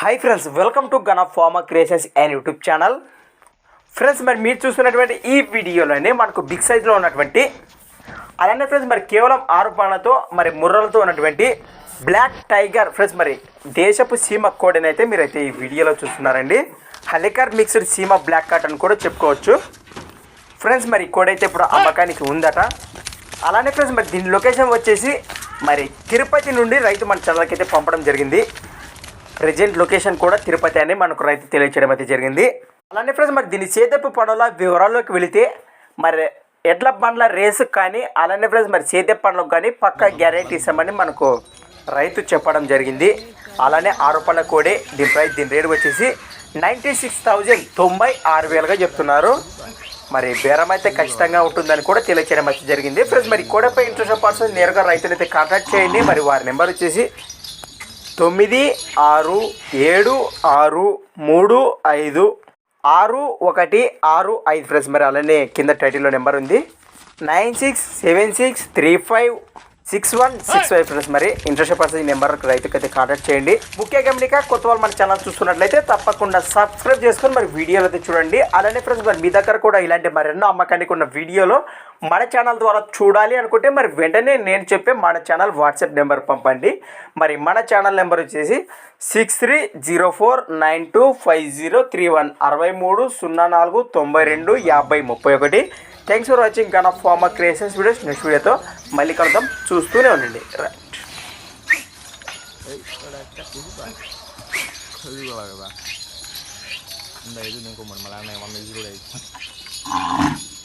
Hi friends welcome to gun of farmer creations and YouTube channel friends మరి మీరు చూస్తున్నటువంటి ఈ వీడియోలోనే మనకు బిగ్ సైజ్లో ఉన్నటువంటి అలానే ఫ్రెండ్స్ మరి కేవలం ఆరు పాలతో మరి ముర్రలతో ఉన్నటువంటి బ్లాక్ టైగర్ ఫ్రెండ్స్ మరి దేశపు సీమ కోడని అయితే మీరైతే ఈ వీడియోలో చూస్తున్నారండి. హలికర్ మిక్స్డ్ సీమ బ్లాక్ కార్ట్ అని కూడా చెప్పుకోవచ్చు. ఫ్రెండ్స్ మరి కోడైతే ఇప్పుడు అమ్మకానికి ఉందట. అలానే ఫ్రెండ్స్ మరి దీని లొకేషన్ వచ్చేసి మరి తిరుపతి నుండి రైతు మన ఛానల్కి అయితే పంపడం జరిగింది. ప్రజెంట్ లొకేషన్ కూడా తిరుపతి అని మనకు రైతు తెలియచేయడం అయితే జరిగింది. అలానే ఫ్రెండ్స్ మరి దీని సేదపు పనుల వివరాల్లోకి వెళితే మరి ఎడ్ల పండ్ల రేసు కానీ అలానే ఫ్రెండ్స్ మరి సేదపు పనులకు కానీ పక్క గ్యారెంటీ ఇస్తామని మనకు రైతు చెప్పడం జరిగింది. అలానే ఆరు పండ్ల కోడి దీని ప్రైస్ దీని రేటు వచ్చేసి నైంటీ సిక్స్ థౌజండ్ తొంభై ఆరు వేలుగా చెప్తున్నారు. మరి బేరం అయితే ఖచ్చితంగా ఉంటుందని కూడా తెలియచేయడం అయితే జరిగింది. ఫ్రెండ్స్ మరి కోడపై ఇంట్రెస్ట్ పర్సన్ నేరుగా రైతులైతే కాంటాక్ట్ చేయండి. మరి వారి నెంబర్ వచ్చేసి తొమ్మిది ఆరు ఏడు ఆరు మూడు ఐదు ఆరు ఒకటి ఆరు ఐదు ఫ్రెండ్స్. మరి అలానే కింద టైటిల్లో నెంబర్ ఉంది. Nine six seven six three five six one six five plus మరి ఇంట్రెస్ట్ పర్సన్ నెంబర్ రైతుకి అయితే కాంటాక్ట్ చేయండి. ముఖ్య గమనిక కొత్త వాళ్ళు మన ఛానల్ చూస్తున్నట్లయితే తప్పకుండా సబ్స్క్రైబ్ చేసుకొని మరి వీడియోలు అయితే చూడండి. అలానే ఫ్రెండ్స్ మరి మీ దగ్గర కూడా ఇలాంటి మరెన్నో అమ్మకానికి ఉన్న వీడియోలో మన ఛానల్ ద్వారా చూడాలి అనుకుంటే మరి వెంటనే నేను చెప్పే మన ఛానల్ వాట్సాప్ నెంబర్ పంపండి. మరి మన ఛానల్ నెంబర్ వచ్చేసి six three zero four nine two five zero three one అరవై మూడు సున్నా నాలుగు తొంభై రెండు యాభై ముప్పై ఒకటి. Thanks for watching gun of farmer creations videos next వీడియోతో మళ్ళీ కలుద్దాం చూస్తూనే ఉండండి రైట్ Khơi మళ్ళీ మన Đây కూడా những